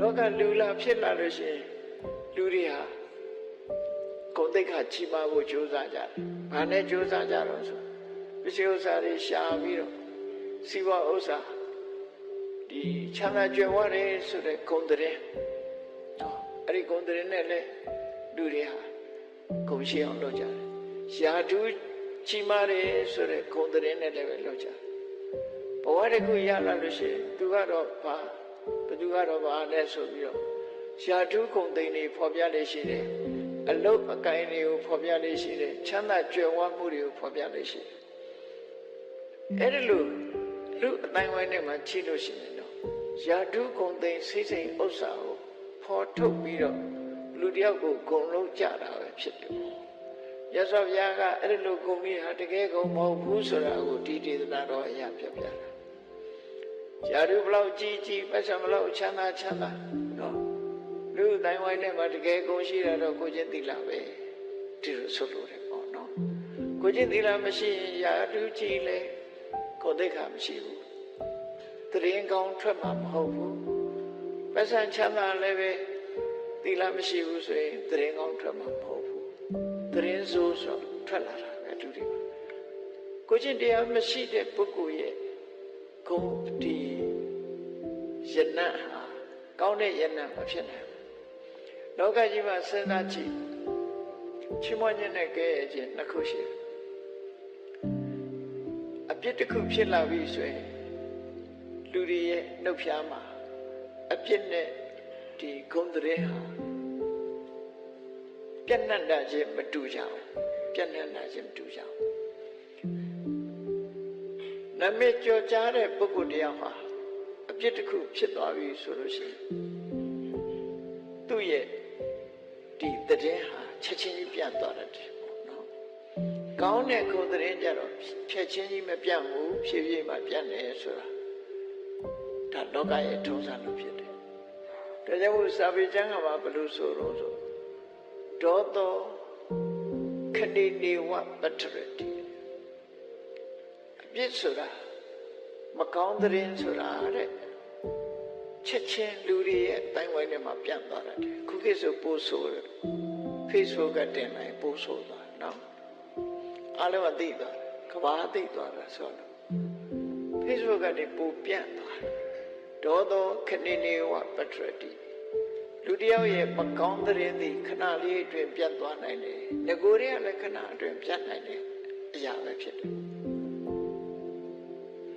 လောကလူလာဖြစ်လာလို့ရှိရင်လူတွေဟာဂုဏ်သိက္ခာချီးမွမ်းဖို့ကြိုးစားကြတယ်။ဘာနဲ့ကြိုးစားကြတော့ဆိုပစ္စည်းဥစ္စာတွေရှာပြီးတော့စီးပွားဥစ္စာဒီချမ်းသာကြွယ်ဝတယ်ဆိုတဲ့ဂုဏ်တဲ့နော်အဲ့ဒီဂုဏ်တဲ့နဲ့လည်းလူတွေဟာဂုဏ်ရှိအောင်လုပ်ကြတယ်။ယာတုချီးမွမ်းတယ်ဆိုတဲ့ဂုဏ်တဲ့နဲ့လည်းပဲလုပ်ကြတယ်။ဘဝတစ်ခုရလာလို့ရှိရင်သူကတော့ဘာ ဘသူကတော့ဘာနဲ့ဆိုပြီးတော့ရှားထုခုံသိန်းတွေဖော်ပြလေးရှိတယ်အလုတ်အကိုင်းတွေကိုဖော်ပြလေးရှိတယ်ချမ်းသာကြွယ်ဝမှုတွေကိုဖော်ပြလေးရှိတယ်အဲ့ဒီလိုလူအတိုင်းဝိုင်းထဲမှာချိလို့ရှိရင်တော့ယာထုခုံသိန်းစိတ်စိမ်ဥစ္စာကိုဖော်ထုတ်ပြီးတော့လူတယောက်ကိုဂုံလုံးကြတာပဲဖြစ်တယ်ရသော်ဘုရားကအဲ့ဒီလိုဂုံကြီးဟာတကယ်ဂုံမဟုတ်ဘူးဆိုတာကိုဒီဒေသနာတော်အရာပြပြတာ ယာထုဘလောက်ကြီးကြီးပတ်စံဘလောက်ချမ်းသာချမ်းသာနော်လူအတိုင်းဝိုင်းထဲမှာတကယ်ဂုံရှိတာတော့ကိုချင်းသီလာပဲဒီလိုဆိုလို့တယ်ပေါ့နော်ကိုချင်းသီလာမရှိရင်ယာထုကြီးလဲကိုယ်သိက္ခာမရှိဘူးတရင်ကောင်းထွက်မှာမဟုတ်ဘူးပတ်စံချမ်းသာလည်းပဲသီလာမရှိဘူးဆိုရင်တရင်ကောင်းထွက်မှာမဟုတ်ဘူးတရင်ဆိုးဆိုထွက်လာတာပဲသူတွေပါကိုချင်းတရားမရှိတဲ့ပုဂ္ဂိုလ်ရဲ့ဂုံဒီ ယနတ်ဟာကောင်းတဲ့ယနတ်မဖြစ်နိုင်ဘူးလောကကြီးမှာစဉ်းစားကြည့်ချီးမွမ်းခြင်းနဲ့ကဲရခြင်းနှစ်ခုရှိတယ်အပြစ်တစ်ခုဖြစ်လာပြီဆိုရင်လူတွေရဲ့နှုတ်ဖျားမှာအပြစ်နဲ့ဒီဂုံတရေဟာပြတ်နှံ့တာခြင်းမတူကြဘူးပြတ်နှံ့တာခြင်းမတူကြဘူးနမေကြော်ကြားတဲ့ပုဂ္ဂိုလ်တရားဟာအ ပြစ်တစ်ခုဖြစ်သွားပြီဆိုလို့ရှိရင်သူ့ရဲ့ဒီတည်င်းဟာချက်ချင်းကြီးပြတ်သွားတယ်ပေါ့နော်ကောင်းတဲ့ခုံတည်င်းကြတော့ဖြက်ချင်းကြီးမပြတ်ဘူးဖြည်းဖြည်းမှပြတ်နေဆိုတာဒါလောကရဲ့ထုံးစံလိုဖြစ်တယ်ဒါကြောင့်မို့စာပေကျမ်းကမှာဘယ်လိုဆိုတော့ဆိုဒေါသောခဏိနေဝပတ္ထရတိအပြစ်ဆိုတာမကောင်းတဲ့ရင်ဆိုတာတဲ့ ချက်ချင်းလူတွေရဲ့အတိုင်းဝိုင်းထဲမှာပြန့်သွားတယ်ခုခေတ်ဆိုပို့ဆိုတယ် Facebook ကတင်လိုက်ပို့ဆိုသွားတယ်နော်အားလုံးကသိသွားတယ်ကဘာသိသွားတာဆိုတော့ Facebook ကနေပို့ပြန့်သွားတယ်ဒေါသောခဏိနေဝပတ္ထရတိလူတယောက်ရဲ့မကောင်းတဲ့ရင်ဒီခဏလေးအတွင်းပြတ်သွားနိုင်တယ်ငကိုတွေကလည်းခဏအတွင်းပြတ်နိုင်တယ်အရာပဲဖြစ်တယ်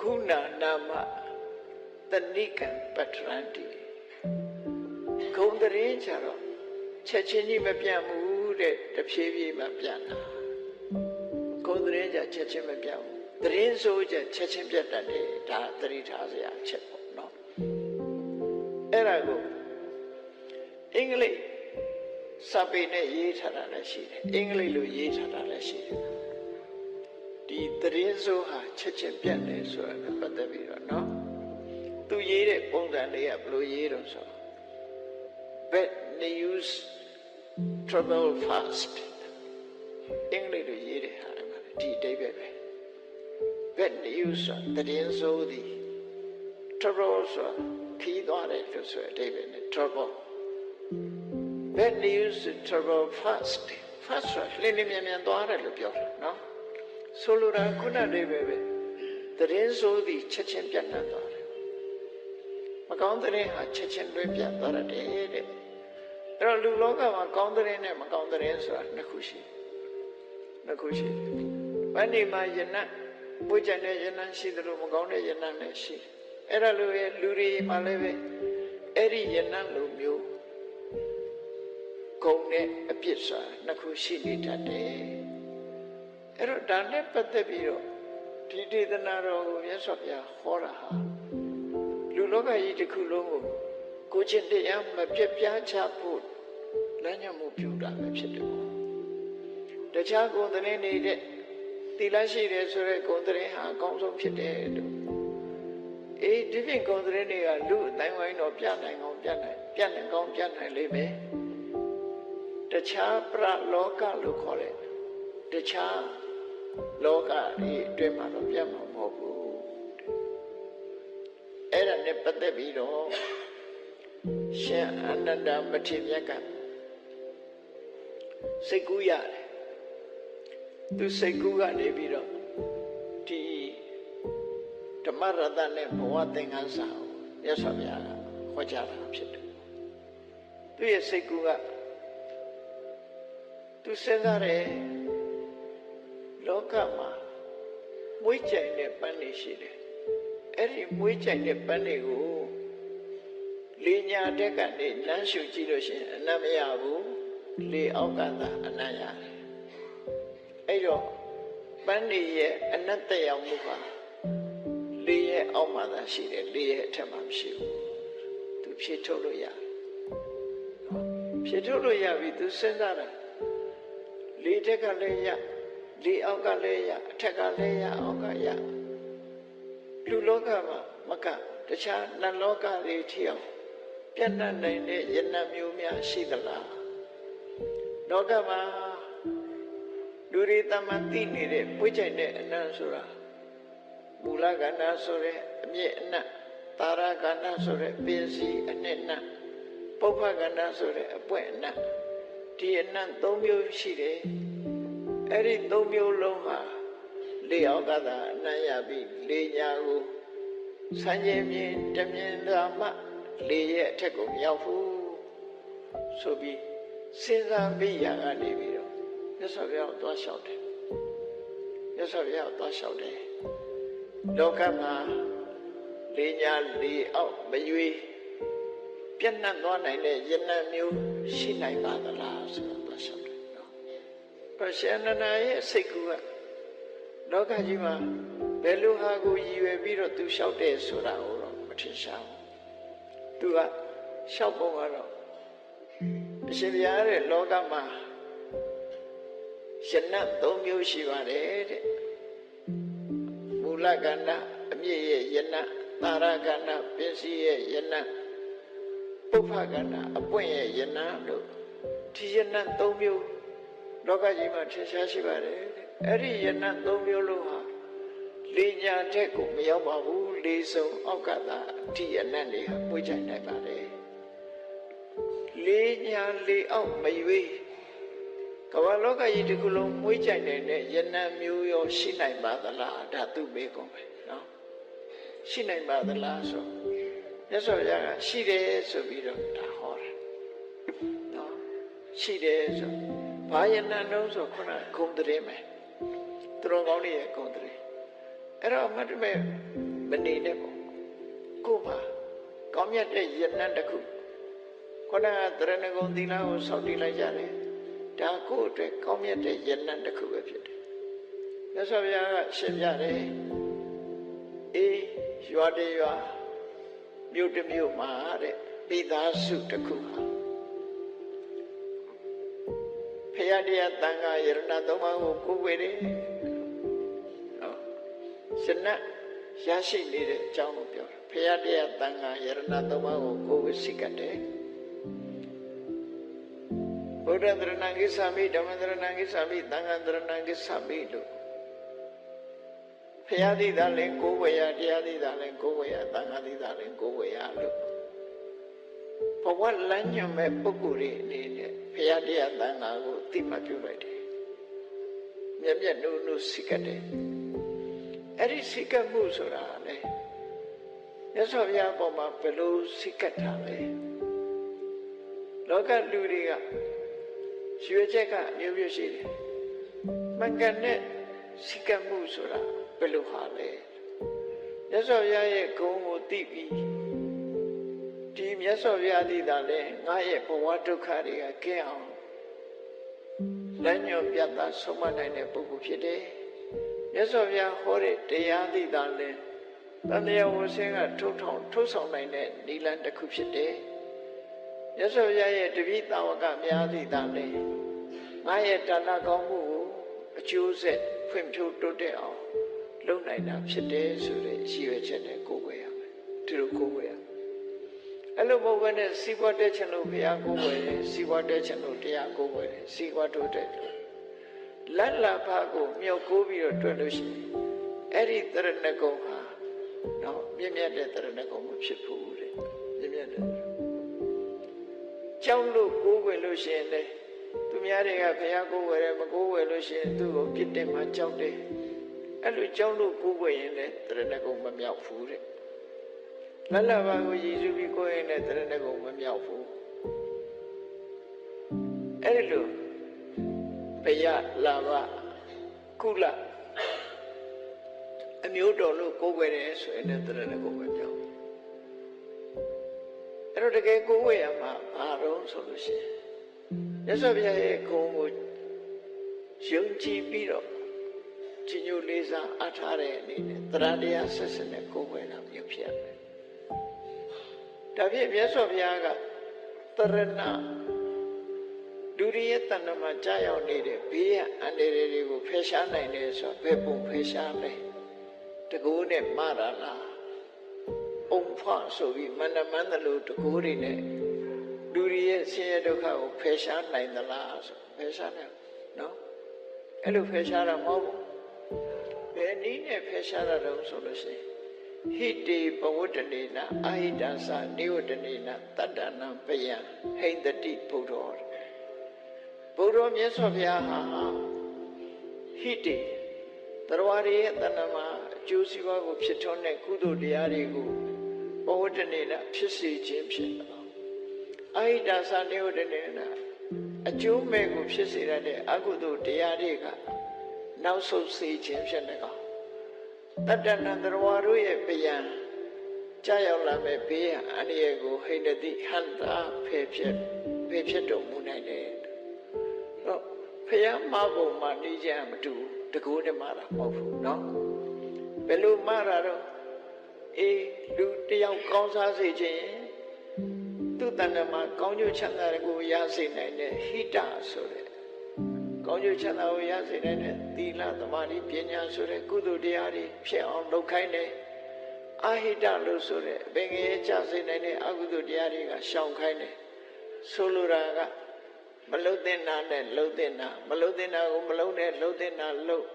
ခုနာနာမ တဏိကံပတ္ထရန္တိဂုံတရင်ကြတော့ချက်ချင်းကြီးမပြတ်ဘူးတဲ့တဖြည်းဖြည်းမှပြတ်တာဂုံတရင်ကြချက်ချင်းမပြတ်ဘူးတရင်ဆိုကြချက်ချင်းပြတ်တတ်တယ်ဒါသတိထားစရာအချက်ပေါ့နော်အဲ့ဒါကိုအင်္ဂလိပ်စာပေနဲ့ရေးထားတာလည်းရှိတယ်အင်္ဂလိပ်လိုရေးထားတာလည်းရှိတယ်ဒီတရင်ဆိုဟာချက်ချင်းပြတ်တယ်ဆိုတာနဲ့ပတ်သက်ပြီးတော့နော်သူ ရေးတဲ့ပုံစံလေးကဘယ်လိုရေးတော့ဆို bad news trouble fast အင်္ဂလိပ်လိုရေးတဲ့ဟာမှာဒီအတိတ်ပဲပဲ bad news ဆိုတာတရင်ဆိုသည် trouble ဆိုတာခီးသွားတယ်လို့ဆိုတဲ့အတိတ်ပဲနဲ့ trouble bad news trouble fast fast ဆိုတာလင်းလင်းမြန်မြန်သွားတယ်လို့ပြောတာနော်ဆိုလိုတာခုနတည်းပဲပဲတရင်ဆိုသည်ချက်ချင်းပြတ်နှံ့သွားတယ် မကောင်းတဲ့ဟာချက်ချင်းလွဲပြတ်သွားတယ်တဲ့အဲ့တော့လူလောကမှာကောင်းတဲ့နဲ့မကောင်းတဲ့ဆိုတာနှစ်ခုရှိနှစ်ခုရှိဘယ်နေမှာယနတ်ပွေးချင်တဲ့ယနတ်ရှိတယ်လို့မကောင်းတဲ့ယနတ်လည်းရှိအဲ့ဒါလိုရဲ့လူတွေမှာလည်းပဲအဲ့ဒီယနတ်လိုမျိုးဂုံနဲ့အပြစ်ဆိုတာနှစ်ခုရှိနေတတ်တယ်အဲ့တော့ဒါနဲ့ပတ်သက်ပြီးတော့ဒီဒေသနာတော်ကိုမြတ်စွာဘုရားဟောတာဟာ လူလောကကြီးတစ်ခုလုံးကိုကိုချင်းတရားမပြတ်ပြားချဖို့လမ်းညွှန်မှုပြုတာပဲဖြစ်တယ်ပေါ့တခြားကိုယ်သတင်းနေတဲ့သီလရှိတယ်ဆိုတဲ့ကိုယ်သတင်းဟာအကောင်းဆုံးဖြစ်တယ်လို့အေးဒီပြင်ကိုယ်သတင်းတွေကလူအတိုင်းဝိုင်းတော့ပြနိုင်အောင်ပြနိုင်ပြနိုင်ကောင်းပြနိုင်လိမ့်မယ်တခြားပရလောကလို့ခေါ်တဲ့တခြားလောကဒီအတွင်းမှာတော့ပြတ်မှာ နဲ့ပတ်သက်ပြီးတော့ရှင်အနန္ဒမထေရကစိတ်ကူးရတယ်သူစိတ်ကူးကနေပြီးတော့ဒီဓမ္မရတနဲ့ဘဝသင်္ကန်းစာကိုရသော်ဗျာကဟောကြားတာဖြစ်တယ်သူရဲ့စိတ်ကူးကသူစဉ်းစားတယ်လောကမှာမွေးကြိုင်တဲ့ပန်းတွေရှိတယ် အဲ့ဒီမွေးကြိုင်တဲ့ပန်းတွေကိုလေညာတက်ကနေလမ်းရှုကြည့်လို့ရှိရင်အနတ်မရဘူးလေအောက်ကသာအနတ်ရတယ်အဲ့တော့ပန်းတွေရဲ့အနတ်တက်ရောက်မှုဟာလေရဲ့အောက်မှာသာရှိတယ်လေရဲ့အထက်မှာမရှိဘူးသူဖြည့်ထုတ်လို့ရတယ်ဖြည့်ထုတ်လို့ရပြီသူစဉ်းစားတာလေတက်ကလည်းရလေအောက်ကလည်းရအထက်ကလည်းရအောက်ကရ လူလောကမှာမကတခြားနတ်လောကတွေထီအောင်ပြတ်တတ်နိုင်တဲ့ယန္တမျိုးများရှိသလားလောကမှာလူတွေတမန်သိနေတဲ့ပွေးချိုင်တဲ့အနန္တဆိုတာမူလကန္နာဆိုတဲ့အမြင့်အနတ်တာရကန္နာဆိုတဲ့ပင်စီအနှစ်နတ်ပုပ္ပကန္နာဆိုတဲ့အပွင့်အနတ်ဒီအနတ်၃မျိုးရှိတယ်အဲ့ဒီ၃မျိုးလုံးဟာ လေအောက်ကသာအနတ်ရပြီးလေညာကိုစံချိန်မြင်တမြင်သာမှလေရဲ့အထက်ကိုမရောက်ဘူးဆိုပြီးစဉ်းစားပြီးရကနေပြီးတော့မြတ်စွာဘုရားကိုသွားလျှောက်တယ်မြတ်စွာဘုရားကိုသွားလျှောက်တယ်လောကမှာလေညာလေအောက်မရွေးပြတ်နှံ့သွားနိုင်တဲ့ယဉ်နှံမျိုးရှိနိုင်ပါသလားဆိုတော့သွားလျှောက်တယ်နော်ပရှင်နနာရဲ့စိတ်ကူက လောကကြီးမှာဘယ်လိုဟာကိုရည်ရွယ်ပြီးတော့သူလျှောက်တယ်ဆိုတာကိုတော့မထင်ရှားဘူးသူကလျှောက်ပုံကတော့အရှင်ဘုရားရဲ့လောကမှာယဉ်နှံ့၃မျိုးရှိပါတယ်တဲ့မူလကန္နာအမြင့်ရဲ့ယဉ်နှံ့သာရကန္နာပစ္စည်းရဲ့ယဉ်နှံ့ပုပ္ပကန္နာအပွင့်ရဲ့ယဉ်နှံ့လို့ဒီယဉ်နှံ့၃မျိုးလောကကြီးမှာထင်ရှားရှိပါတယ်တဲ့ အဲ့ဒီယဉ်နှံ့၃မျိုးလုံးဟာလေညာတဲ့ကိုမရောက်ပါဘူးလေစုံအောက်ကသာအထိအနတ်တွေဟာပွေ့ချိုင်နိုင်ပါတယ်လေးညာလေးအောက်မရွေးကမ္ဘာလောကကြီးတစ်ခုလုံးမွေးကြိုင်နေတဲ့ယနံမျိုးရောရှိနိုင်ပါသလားဒါသူမေးကုန်ပဲနော်ရှိနိုင်ပါသလားဆိုမြတ်စွာဘုရားကရှိတယ်ဆိုပြီးတော့ဒါဟောတယ်နော်ရှိတယ်ဆိုဘာယနံတော့ဆိုခုနဂုံတည်းမယ် သူတော်ကောင်းတွေရဲ့ဂုံတည်းအဲ့တော့မတ်တမဲ့မနေနဲ့ပေါ့ကို့မှာကောင်းမြတ်တဲ့ယနံတစ်ခုခုနကသရဏဂုံသီလကိုစောင့်တည်လိုက်ကြတယ်ဒါကိုယ့်အတွက်ကောင်းမြတ်တဲ့ယဉ်နှံတစ်ခုပဲဖြစ်တယ်မြတ်စွာဘုရားကရှင်းပြတယ်အေးရွာတရွာမြို့တစ်မြို့မှာတဲ့ပိသားစုတစ်ခုဟာဖရာတရားတန်ခါယရဏသုံးပါးကိုကိုးကွယ်တယ်နော် ရှင်နရရှိနေတဲ့အကြောင်းကိုပြောတာဖရာတရားတန်ခါယရဏသုံးပါးကိုကိုးကွယ်စိတ်ကတယ်ဗုဒ္ဓံတရဏံကိသမိဓမ္မံတရဏံကိသမိသံဃံတရဏံကိသမိလို့ဖရာသီတာလည်းကိုးဝေယတရားသီတာလည်းကိုးဝေယသံဃာသီတာလည်းကိုးဝေယလို့ဘဝလမ်းညွှန်မဲ့ပုဂ္ဂိုလ်တွေအနေနဲ့ဖရာတရားသံဃာကိုသိမှတ်ပြုလိုက်တယ်မျက်မျက်နှုတ်နှုတ်စိတ်ကတဲ့ အဲ့ဒီစိတ်ကမှုဆိုတာလေမြတ်စွာဘုရားပေါ်မှာဘယ်လိုစိတ်ကတာလဲလောကလူတွေကရွှေချက်ကမျိုးမျိုးရှိတယ်။မင်္ဂန်နဲ့စိကမှုဆိုတာဘယ်လိုဟာလဲ။မြတ်စွာဘုရားရဲ့ဂုဏ်ကိုသိပြီးဒီမြတ်စွာဘုရားသိတာလဲငါရဲ့ဘဝဒုက္ခတွေကကင်းအောင်လမ်းညွှန်ပြတာဆုံးမနိုင်တဲ့ပုဂ္ဂိုလ်ဖြစ်တယ်။ မြတ်စွာဘုရားဟောတဲ့တရားသိတာလဲတန်တရားဝဆင်းကထုတ်ထောင်ထုတ်ဆောင်နိုင်တဲ့နိလန်တစ်ခုဖြစ်တယ်။မြတ်စွာဘုရားရဲ့တပိတာဝကများသည့်တန်လေငါရဲ့ဒါနကောင်းမှုကိုအကျိုးဆက်ဖွံ့ဖြိုးတိုးတက်အောင်လုပ်နိုင်တာဖြစ်တယ်ဆိုတဲ့ရည်ရွယ်ချက်နဲ့ကိုယ်ွယ်ရမယ်ဒီလိုကိုယ်ွယ်ရအဲ့လိုမဟုတ်ဘဲနဲ့စီးပွားတက်ချင်လို့ဘုရားကိုယ်ွယ်တယ်စီးပွားတက်ချင်လို့တရားကိုယ်ွယ်တယ်စီးပွားတိုးတက်တယ် လက်လာဖာကိုမြုပ်ကိုးပြီးတော့တွေ့လို့ရှိရင်အဲ့ဒီတရဏဂုံဟာတော့မြင့်မြတ်တဲ့တရဏဂုံမဖြစ်ဘူးတဲ့မြင့်မြတ်တဲ့ကြောက်လို့ကိုးကွယ်လို့ရှိရင်လေသူများတွေကဘုရားကိုးကွယ်တယ်မကိုးကွယ်လို့ရှိရင်သူ့ကိုပြစ်တင်မှကြောက်တယ်အဲ့လိုကြောက်လို့ကိုးကွယ်ရင်လေတရဏဂုံမမြောက်ဘူးတဲ့လလဘာကိုရည်စူးပြီးကိုးရင်လည်းတရဏဂုံမမြောက်ဘူးအဲ့ဒီလို ဘယလာဘကုလအမျိုးတော်လို့ကိုးကွယ်တယ်ဆိုရင်လည်းတရဏဂုံမမြောက်ဘူးအဲ့တော့တကယ်ကိုးကွယ်ရမှာဘာတော့ဆိုလို့ရှိရင်မြတ်စွာဘုရားရဲ့ဂုဏ်ကိုယုံကြည်ပြီးတော့ကြီးညိုလေးစားအားထားတဲ့အနေနဲ့တရားတရားဆက်ဆက်နဲ့ကိုးကွယ်တာမျိုးဖြစ်ရမယ်။ဒါဖြင့်မြတ်စွာဘုရားကတရဏ လူတွေရဲ့တဏ္ဍမှာကြာရောက်နေတဲ့ဘေးရန်အန္တရာယ်တွေကိုဖယ်ရှားနိုင်တယ်ဆိုတော့ဘယ်ပုံဖယ်ရှားလဲ။တကူနဲ့မရလား။အုံဖွားဆိုပြီးမန္တမန္တလို့တကူတွေနဲ့လူတွေရဲ့ဆင်းရဲဒုက္ခကိုဖယ်ရှားနိုင်သလားဆိုဖယ်ရှားနိုင်နော်အဲ့လိုဖယ်ရှားတာမဟုတ်ဘူးဘယ်နည်းနဲ့ဖယ်ရှားတာတော့ဆိုလို့ရှိရင်ဟိတေဘဝတ္တနေနာအာဟိတသနေဝတ္တနေနာတတ္တနာပယံဟိန္တတိဘုဒ္ဓော ဘုဒ္ဓမြတ်စွာဘုရားဟာဟိတေတရားတွေရဲ့တဏ္ဍမှာအကျိုးစီးပွားကိုဖြစ်ထွန်းတဲ့ကုသိုလ်တရားတွေကိုဘဝတ္တနေနာဖြစ်စေခြင်းဖြစ်တယ်အဟိတသနေဝတ္တနေနာအကျိုးမဲ့ကိုဖြစ်စေရတဲ့အကုသိုလ်တရားတွေကနောက်ဆုတ်စေခြင်းဖြစ်နေကောင်တတ္တနံတရဝါတို့ရဲ့ဗျံကြာရောက်လာမဲ့ဘေးရန်အန္တရာယ်ကိုဟိန္ဒတိဟန္တာဖေဖြစ်ဖေဖြစ်တော်မူနိုင်တယ်တော့ ဖျားမဘုံမှာနေကြမတူတကူနဲ့မှာတာမဟုတ်ဘူးเนาะဘယ်လိုမှာတာတော့အေးလူတယောက်ကောင်းစားစေခြင်း သူ့တဏ္ဍမှာကောင်းကျိုးချမ်းသာကိုရစေနိုင်တဲ့ဟိတဆိုတဲ့ကောင်းကျိုးချမ်းသာကိုရစေနိုင်တဲ့သီလသမာဓိပညာဆိုတဲ့ကုသိုလ်တရားတွေဖြစ်အောင်လုပ်ခိုင်းတယ်အာဟိတလို့ဆိုတဲ့အပင်ငယ်ချစေနိုင်တဲ့အကုသိုလ်တရားတွေကရှောင်ခိုင်းတယ်ဆိုလိုတာက မလုတ်တဲ့နာနဲ့လှုပ်တဲ့နာမလုတ်တဲ့နာကိုမလုတ်နဲ့လှုပ်တဲ့နာလှုပ်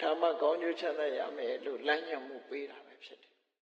ဓမ္မကောင်းကျိုးချမ်းသာရမယ်လို့လမ်းညွှန်မှုပေးတာပဲဖြစ်တယ်